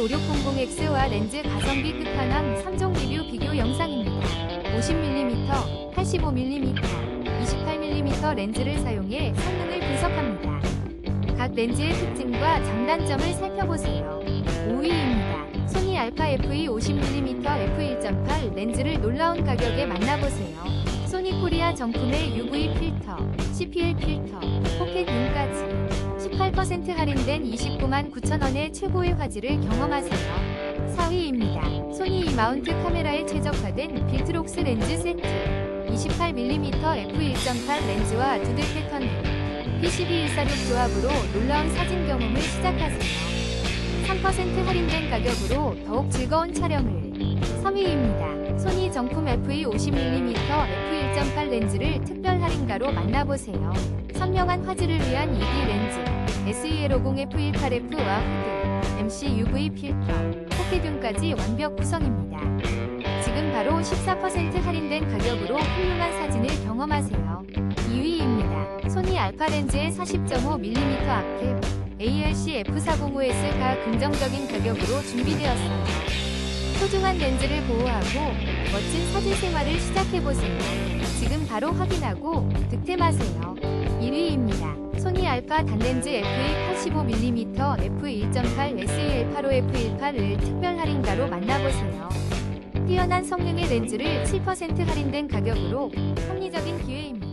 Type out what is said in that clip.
GT5600X와 렌즈 가성비 끝판왕 3종 리뷰 비교 영상입니다. 50mm, 85mm, 28mm 렌즈를 사용해 성능을 분석합니다. 각 렌즈의 특징과 장단점을 살펴보세요. 5위입니다. 소니 알파 FE 50mm f1.8 렌즈를 놀라운 가격에 만나보세요. 소니 코리아 정품의 UV 필터, CPL 필터, 포켓 18% 할인된 29만 9천원의 최고의 화질을 경험하세요. 4위입니다. 소니 E 마운트 카메라에 최적화된 빌트록스 렌즈 세트 28mm f1.8 렌즈와 두들 패턴 PCB146 조합으로 놀라운 사진 경험을 시작하세요. 3% 할인된 가격으로 더욱 즐거운 촬영을 3위입니다. 소니 정품 FE 50mm f1.8 렌즈를 특별 할인가로 만나보세요. 선명한 화질을 위한 2D 렌즈 SE150F18F와 후드, MC UV 필터, 포켓균까지 완벽 구성입니다. 지금 바로 14% 할인된 가격으로 훌륭한 사진을 경험하세요. 2위입니다. 소니 알파 렌즈의 40.5mm 아캡 ARC F405S가 긍정적인 가격으로 준비되었어요. 소중한 렌즈를 보호하고 멋진 사진 생활을 시작해보세요. 지금 바로 확인하고 득템하세요. 1위입니다. 알파 단렌즈 FE 85mm f1.8 SEL85F18을 특별 할인가로 만나보세요. 뛰어난 성능의 렌즈를 7% 할인된 가격으로 합리적인 기회입니다.